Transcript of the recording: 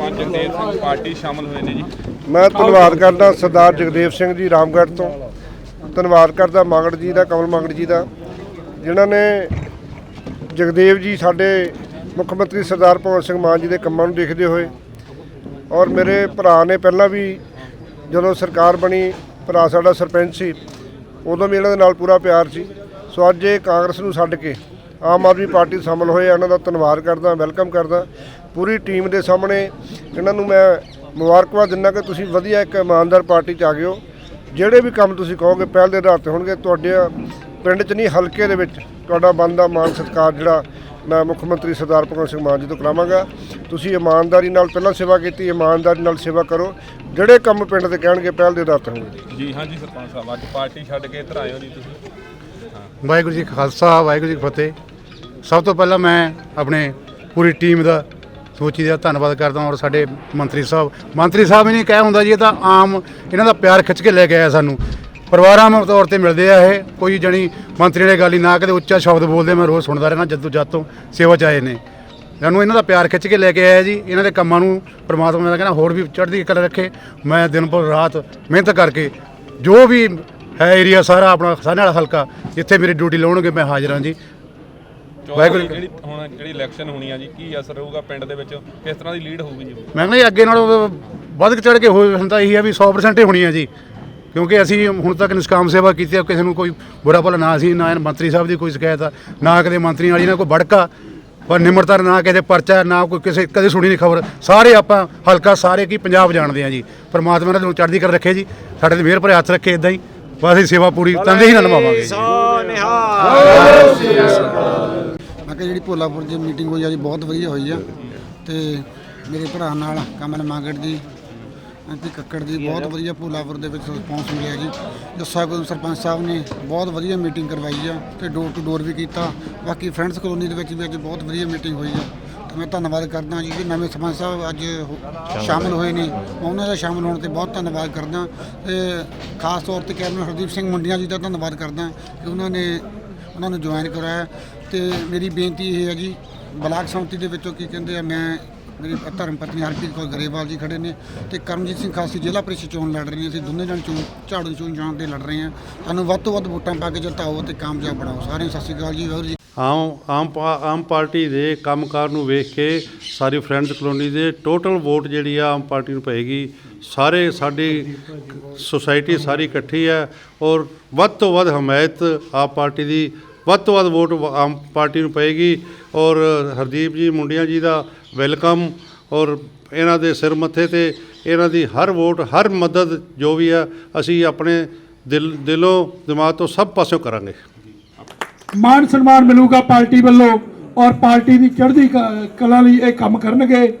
Sarpanch Jagdev Singh party ਸ਼ਾਮਲ ਹੋਏ ਨੇ ਜੀ। ਮੈਂ ਧੰਨਵਾਦ ਕਰਦਾ ਸਰਦਾਰ ਜਗਦੇਵ ਸਿੰਘ ਜੀ ਰਾਮਗੜ੍ਹ ਤੋਂ। ਧੰਨਵਾਦ ਕਰਦਾ ਮਾਗੜ ਜੀ ਦਾ, ਕਮਲ ਮਾਗੜ ਜੀ ਦਾ, ਜਿਨ੍ਹਾਂ ਨੇ ਜਗਦੇਵ ਜੀ ਸਾਡੇ ਮੁੱਖ ਮੰਤਰੀ ਸਰਦਾਰ ਭਗਵੰਤ ਸਿੰਘ ਮਾਨ ਜੀ ਦੇ ਕੰਮਾਂ ਨੂੰ ਦੇਖਦੇ ਹੋਏ ਔਰ ਮੇਰੇ ਭਰਾ ਨੇ ਪਹਿਲਾਂ ਵੀ ਜਦੋਂ ਸਰਕਾਰ ਬਣੀ, ਭਰਾ ਸਾਡਾ ਸਰਪੰਚ ਸੀ, ਉਦੋਂ ਵੀ ਇਹਨਾਂ ਦੇ ਨਾਲ ਪੂਰਾ ਪਿਆਰ ਸੀ। ਸੋ ਅੱਜ ਇਹ ਕਾਂਗਰਸ ਨੂੰ ਛੱਡ ਕੇ ਆਮ ਆਦਮੀ ਪਾਰਟੀ ਸ਼ਾਮਲ ਹੋਏ ਆ, ਇਹਨਾਂ ਦਾ ਧੰਨਵਾਦ ਕਰਦਾ ਵੈਲਕਮ ਕਰਦਾ। ਪੂਰੀ ਟੀਮ ਦੇ ਸਾਹਮਣੇ ਇਹਨਾਂ ਨੂੰ ਮੈਂ ਮੁਬਾਰਕਬਾਦ ਦਿੰਦਾ ਕਿ ਤੁਸੀਂ ਵਧੀਆ ਇੱਕ ਇਮਾਨਦਾਰ ਪਾਰਟੀ 'ਚ ਆ ਗਏ ਹੋ। ਜਿਹੜੇ ਵੀ ਕੰਮ ਤੁਸੀਂ ਕਹੋਗੇ ਪਹਿਲ ਦੇ ਆਧਾਰ ਤੇ ਹੋਣਗੇ। ਤੁਹਾਡੇ ਪਿੰਡ 'ਚ ਨਹੀਂ ਹਲਕੇ ਦੇ ਵਿੱਚ ਤੁਹਾਡਾ ਬਣਦਾ ਮਾਨ ਸਤਿਕਾਰ ਜਿਹੜਾ ਮੈਂ ਮੁੱਖ ਮੰਤਰੀ ਸਰਦਾਰ ਭਗਵੰਤ ਸਿੰਘ ਮਾਨ ਜੀ ਤੋਂ ਕਰਾਵਾਂਗਾ। ਤੁਸੀਂ ਇਮਾਨਦਾਰੀ ਨਾਲ ਪਹਿਲਾਂ ਸੇਵਾ ਕੀਤੀ ਇਮਾਨਦਾਰੀ ਨਾਲ ਸੇਵਾ ਕਰੋ। ਜਿਹੜੇ ਕੰਮ ਪਿੰਡ ਦੇ ਕਹਿਣਗੇ ਪਹਿਲ ਦੇ ਆਧਾਰ ਤੇ ਹੋਣਗੇ। ਜੀ ਹਾਂਜੀ ਸਰਪੰਚ ਸਾਹਿਬ ਅੱਜ ਪਾਰਟੀ ਛੱਡ ਕੇ ਇੱਧਰ ਆਏ ਹੋ ਜੀ ਤੁਸੀਂ। ਵਾਹਿਗੁਰੂ ਜੀ ਖਾਲਸਾ ਵਾਹਿਗੁਰੂ ਜੀ ਫਤਿਹ। ਸਭ ਤੋਂ ਪਹਿਲਾਂ ਮੈਂ ਆਪਣੇ ਪੂਰੀ ਟੀਮ ਦਾ ਸੋਚੀ ਦਾ ਧੰਨਵਾਦ ਕਰਦਾ ਔਰ ਸਾਡੇ ਮੰਤਰੀ ਸਾਹਿਬ ਮੰਤਰੀ ਸਾਹਿਬ ਹੀ ਨਹੀਂ ਕਹਿ ਹੁੰਦਾ ਜੀ, ਇਹ ਤਾਂ ਆਮ ਇਹਨਾਂ ਦਾ ਪਿਆਰ ਖਿੱਚ ਕੇ ਲੈ ਕੇ ਆਇਆ ਸਾਨੂੰ। ਪਰਿਵਾਰਾਂ ਨੂੰ ਤੌਰ ਤੇ ਮਿਲਦੇ ਆ ਇਹ, ਕੋਈ ਜਣੀ ਮੰਤਰੀ ਵਾਲੇ ਗੱਲ ਹੀ ਨਾ ਕਦੇ ਉੱਚਾ ਸ਼ਬਦ ਬੋਲਦੇ, ਮੈਂ ਰੋਜ਼ ਸੁਣਦਾ ਰਹਿਣਾ ਜਦੋਂ ਜਦ ਤੋਂ ਸੇਵਾ ਚ ਆਏ ਨੇ। ਸਾਨੂੰ ਇਹਨਾਂ ਦਾ ਪਿਆਰ ਖਿੱਚ ਕੇ ਲੈ ਕੇ ਆਇਆ ਜੀ, ਇਹਨਾਂ ਦੇ ਕੰਮਾਂ ਨੂੰ ਪ੍ਰਮਾਤਮਾ ਦਾ ਕਹਿੰਦਾ ਹੋਰ ਵੀ ਚੜ੍ਹਦੀ ਕਲਾ ਰੱਖੇ, ਮੈਂ ਦਿਨ ਭਰ ਰਾਤ ਮਿਹਨਤ ਕਰਕੇ ਜੋ ਵੀ ਹੈ ਏਰੀਆ ਸਾਰਾ ਆਪਣਾ ਸਾਨੇ ਵਾਲਾ ਹਲਕਾ, ਜਿੱਥੇ ਮੇਰੀ ਡਿਊਟੀ ਲਾਉਣਗੇ ਮੈਂ ਹਾਜ਼ਰ ਹਾਂ ਜੀ। ਵਾਹਿਗੁਰੂ ਜਿਹੜੀ ਹੁਣ ਜਿਹੜੀ ਇਲੈਕਸ਼ਨ ਹੋਣੀ ਆ ਜੀ ਕੀ ਅਸਰ ਰਹੂਗਾ ਪਿੰਡ ਦੇ ਵਿੱਚ? ਕਿਸ ਤਰ੍ਹਾਂ ਦੀ ਲੀਡ ਹੋਊਗੀ ਜੀ ਮੈਂ ਕਹਿੰਦਾ ਜੀ ਅੱਗੇ ਨਾਲੋਂ ਵੱਧ ਚੜ ਕੇ ਹੋਏ ਹੁੰਦਾ ਇਹੀ ਆ ਵੀ 100% ਹੀ ਹੋਣੀ ਆ ਜੀ। ਕਿਉਂਕਿ ਅਸੀਂ ਹੁਣ ਤੱਕ ਨਿਸ਼ਕਾਮ ਸੇਵਾ ਕੀਤੀ ਆ ਕਿਸੇ ਨੂੰ ਕੋਈ ਬੁਰਾ ਭਲਾ ਨਾ ਸੀ ਨਾ ਮੰਤਰੀ ਸਾਹਿਬ ਦੀ ਕੋਈ ਸ਼ਿਕਾਇਤ ਆ ਨਾ ਕਦੇ ਮੰਤਰੀ ਵਾਲੀ ਨਾ ਕੋਈ ਬੜਕਾ ਪਰ ਨਿਮਰਤਾ ਨਾ ਕਿਸੇ ਪਰਚਾ ਨਾ ਕੋਈ ਕਿਸੇ ਕਦੇ ਸੁਣੀ ਨਹੀਂ ਖਬਰ। ਸਾਰੇ ਆਪਾਂ ਹਲਕਾ ਸਾਰੇ ਕੀ ਪੰਜਾਬ ਜਾਣਦੇ ਆ ਜੀ। ਪਰਮਾਤਮਾ ਨੂੰ ਚੜ੍ਹਦੀ ਕਰ ਰੱਖੇ ਜੀ। ਸਾਡੇ ਤੇ ਮਿਹਰ ਭਰੇ ਹੱਥ ਰੱਖੇ ਇਦਾਂ ਹੀ। ਬਸ ਅਸੀਂ ਸੇਵਾ ਪੂਰੀ ਤੰਦੇ ਹੀ ਨਾਲ ਨਿਭਾਵਾਂਗੇ ਕਿਹਾ ਜਿਹੜੀ ਭੋਲਾਪੁਰ 'ਚ ਮੀਟਿੰਗ ਹੋਈ ਆ ਜੀ ਬਹੁਤ ਵਧੀਆ ਹੋਈ ਆ। ਤੇ ਮੇਰੇ ਭਰਾ ਨਾਲ ਕਮਲ ਮਾਗੜ ਜੀ ਅਤੇ ਕੱਕੜ ਜੀ, ਬਹੁਤ ਵਧੀਆ ਭੋਲਾਪੁਰ ਦੇ ਵਿੱਚ ਰਿਸਪੌਂਸ ਮਿਲਿਆ ਜੀ। ਜੱਸਾ ਗੁਰੂ ਸਰਪੰਚ ਸਾਹਿਬ ਨੇ ਬਹੁਤ ਵਧੀਆ ਮੀਟਿੰਗ ਕਰਵਾਈ ਆ ਤੇ ਡੋਰ ਟੂ ਡੋਰ ਵੀ ਕੀਤਾ। ਬਾਕੀ ਫਰੈਂਡਸ ਕਲੋਨੀ ਦੇ ਵਿੱਚ ਵੀ ਅੱਜ ਬਹੁਤ ਵਧੀਆ ਮੀਟਿੰਗ ਹੋਈ ਆ। ਤੇ ਮੈਂ ਧੰਨਵਾਦ ਕਰਦਾ ਜੀ ਕਿ ਨਵੇਂ ਸਰਪੰਚ ਸਾਹਿਬ ਅੱਜ ਹੋ- ਸ਼ਾਮਲ ਹੋਏ ਨੇ। ਮੈਂ ਉਹਨਾਂ ਦਾ ਸ਼ਾਮਲ ਹੋਣ ਤੇ ਬਹੁਤ ਧੰਨਵਾਦ ਕਰਦਾ। ਤੇ ਖਾਸ ਤੌਰ ਤੇ ਕੈਪਟਨ ਹਰਦੀਪ ਸਿੰਘ ਮੁੰਡੀਆਂ ਜੀ ਦਾ ਧੰਨਵਾਦ ਕਰਦਾ ਕਿ ਉਹਨਾਂ ਨੇ, ਉਹਨਾਂ ਨੂੰ ਜੁਆਇਨ ਕਰਾਇਆ। ਤੇ ਮੇਰੀ ਬੇਨਤੀ ਇਹ ਹੈ ਜੀ ਬਲਾਕ ਸੰਮਤੀ ਦੇ ਵਿੱਚੋਂ ਕੀ ਕਹਿੰਦੇ ਆ, ਮੈਂ ਮੇਰੀ ਧਰਮ ਪਤਨੀ ਹਰਪ੍ਰੀਤ ਕੌਰ ਗਰੇਵਾਲ ਜੀ ਖੜੇ ਨੇ ਤੇ ਕਰਮਜੀਤ ਸਿੰਘ ਖਾਸੀ ਜ਼ਿਲ੍ਹਾ ਪ੍ਰੀਸ਼ਦ ਚੋਣ ਲੜ ਰਹੇ ਨੇ, ਅਸੀਂ ਦੋਨੇ ਜਣ ਚੋਣ, ਝਾੜੂ ਚੋਣ ਜਾਣ ਦੇ ਲੜ ਰਹੇ ਹਾਂ। ਤੁਹਾਨੂੰ ਵੱਧ ਤੋਂ ਵੱਧ ਵੋਟਾਂ ਪਾ ਕੇ ਜਿਤਾਓ ਤੇ ਕਾਮਯਾਬ ਬਣਾਓ। ਸਾਰਿਆਂ ਨੂੰ ਸਤਿ ਸ਼੍ਰੀ ਅਕਾਲ ਜੀ, ਵਾਹਿਗੁਰੂ ਜੀ ਆਮ ਆਮ ਪਾ- ਆਮ ਪਾਰਟੀ ਦੇ ਕੰਮਕਾਰ ਨੂੰ ਵੇਖ ਕੇ ਸਾਰੀ ਫਰੈਂਡਸ ਕਲੋਨੀ ਦੇ ਟੋਟਲ ਵੋਟ ਜਿਹੜੀ ਆ ਆਮ ਪਾਰਟੀ ਨੂੰ ਪਏਗੀ। ਸਾਰੇ ਸਾਡੀ ਸੁਸਾਇਟੀ ਸਾਰੀ ਇਕੱਠੀ ਹੈ ਔਰ ਵੱਧ ਤੋਂ ਵੱਧ ਹਮਾਇਤ ਆਪ ਪਾਰਟੀ ਦੀ ਵੱਧ ਤੋਂ ਵੱਧ ਵੋਟ ਆਮ ਪਾਰਟੀ ਨੂੰ ਪਏਗੀ ਔਰ ਹਰਦੀਪ ਜੀ, ਮੁੰਡਿਆਂ ਜੀ ਦਾ ਵੈਲਕਮ ਔਰ ਇਹਨਾਂ ਦੇ ਸਿਰ ਮੱਥੇ ਤੇ ਇਹਨਾਂ ਦੀ ਹਰ ਵੋਟ, ਹਰ ਮਦਦ ਜੋ ਵੀ ਆ, ਅਸੀਂ ਆਪਣੇ ਦਿਲ, ਦਿਲੋਂ, ਦਿਮਾਗ ਤੋਂ ਸਭ ਪਾਸਿਓਂ ਕਰਾਂਗੇ। ਮਾਨ ਸਨਮਾਨ ਮਿਲੂਗਾ ਪਾਰਟੀ ਵੱਲੋਂ ਔਰ ਪਾਰਟੀ ਦੀ ਚੜ੍ਹਦੀ ਕ- ਕਲਾ ਲਈ ਇਹ ਕੰਮ ਕਰਨਗੇ।